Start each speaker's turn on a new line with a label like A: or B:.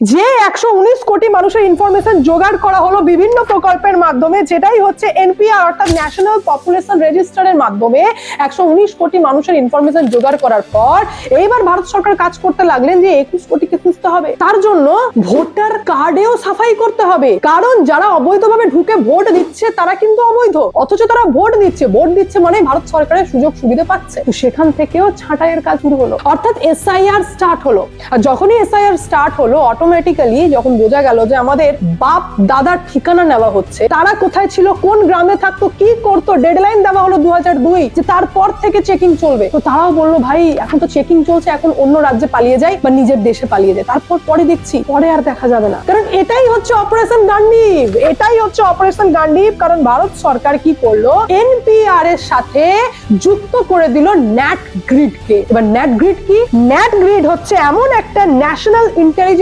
A: যে একশো উনিশ কোটি মানুষের ইনফরমেশন জোগাড় করা হলো বিভিন্ন প্রকল্পের মাধ্যমে, যেটাই হচ্ছে এনপিআর অর্থাৎ ন্যাশনাল পপুলেশন রেজিস্টারের মাধ্যমে একশো উনিশ কোটি মানুষের ইনফরমেশন জোগাড় করার পর, এইবার ভারত সরকার কাজ করতে লাগলেন যে একুশ কোটিকে খুঁজতে হবে। তার জন্য ভোটার কার্ডেও সাফাই করতে হবে। কারণ যারা অবৈধভাবে ঢুকে ভোট দিচ্ছে, তারা কিন্তু অবৈধ। অথচ তারা ভোট দিচ্ছে। ভোট দিচ্ছে মানে ভারত সরকারের সুযোগ সুবিধা পাচ্ছে। সেখান থেকেও ছাঁটাইয়ের কাজ শুরু হলো। অর্থাৎ এসআইআর স্টার্ট হলো। আর যখনই এসআইআর স্টার্ট হলো অটোমেটিক্যালি যখন বোঝা গেল যে আমাদের বাপ দাদার ঠিকানা নেওয়া হচ্ছে, তারা কোথায় ছিল, কোন গ্রামে থাকতো, কি করতো ডেডলাইন দেওয়া হলো দু যে তারপর থেকে চেকিং চলবে। তো তারাও বলল, ভাই, এখন তো চেকিং চলছে, এখন অন্য রাজ্যে পালিয়ে যায় বা নিজের দেশে পালিয়ে যায় তারপর পরে দেখছি, পরে আর দেখা যাবে না। কারণ এটাই হচ্ছে অপারেশন গান্ডীব এটাই হচ্ছে অপারেশন গান্ডীব কারণ ভারত সরকার কি করল এনপিআর এর সাথে যুক্ত করে দিল ন্যাট গ্রিড কে। এবার ন্যাট গ্রিড কি? ন্যাট গ্রিড হচ্ছে এমন একটা ন্যাশনাল ইন্টেলিজেন্স